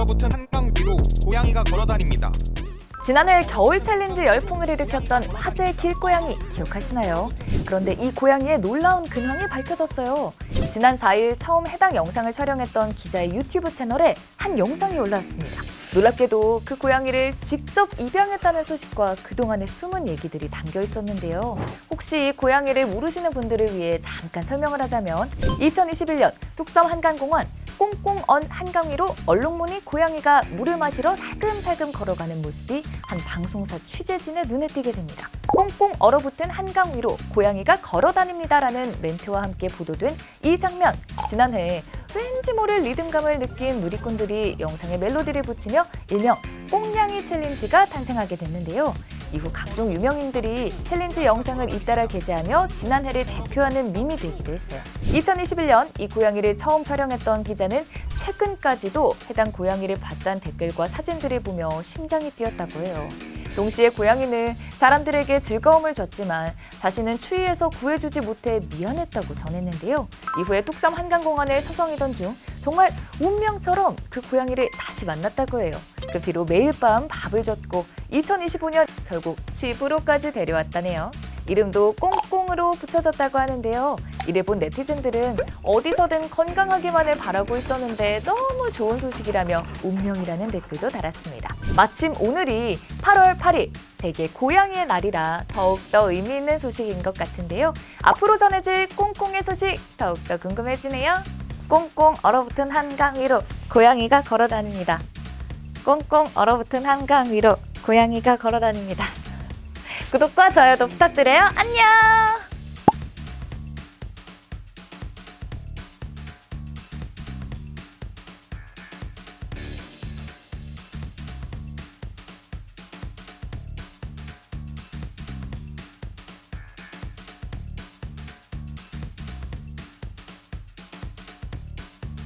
얼어붙은 한강 위로 고양이가 걸어다닙니다. 지난해 겨울 챌린지 열풍을 일으켰던 화제의 길고양이 기억하시나요? 그런데 이 고양이의 놀라운 근황이 밝혀졌어요. 지난 4일 처음 해당 영상을 촬영했던 기자의 유튜브 채널에 한 영상이 올라왔습니다. 놀랍게도 그 고양이를 직접 입양했다는 소식과 그동안의 숨은 얘기들이 담겨 있었는데요. 혹시 이 고양이를 모르시는 분들을 위해 잠깐 설명을 하자면 2021년 뚝섬 한강공원 꽁꽁 언 한강 위로 얼룩무늬 고양이가 물을 마시러 살금살금 걸어가는 모습이 한 방송사 취재진의 눈에 띄게 됩니다. 꽁꽁 얼어붙은 한강 위로 고양이가 걸어다닙니다라는 멘트와 함께 보도된 이 장면. 지난해 왠지 모를 리듬감을 느낀 누리꾼들이 영상에 멜로디를 붙이며 일명 꽁냥이 챌린지가 탄생하게 됐는데요. 이후 각종 유명인들이 챌린지 영상을 잇따라 게재하며 지난해를 대표하는 밈이 되기도 했어요. 2021년 이 고양이를 처음 촬영했던 기자는 최근까지도 해당 고양이를 봤다는 댓글과 사진들을 보며 심장이 뛰었다고 해요. 동시에 고양이는 사람들에게 즐거움을 줬지만 자신은 추위에서 구해주지 못해 미안했다고 전했는데요. 이후에 뚝섬 한강공원을 서성이던 중 정말 운명처럼 그 고양이를 다시 만났다고 해요. 그 뒤로 매일 밤 밥을 줬고 2025년 결국 집으로까지 데려왔다네요. 이름도 꽁꽁으로 붙여졌다고 하는데요. 이를 본 네티즌들은 어디서든 건강하기만을 바라고 있었는데 너무 좋은 소식이라며 운명이라는 댓글도 달았습니다. 마침 오늘이 8월 8일 세계 고양이의 날이라 더욱더 의미 있는 소식인 것 같은데요. 앞으로 전해질 꽁꽁의 소식 더욱더 궁금해지네요. 꽁꽁 얼어붙은 한강 위로 고양이가 걸어다닙니다. 꽁꽁 얼어붙은 한강 위로 고양이가 걸어다닙니다. 구독과 좋아요도 부탁드려요. 안녕!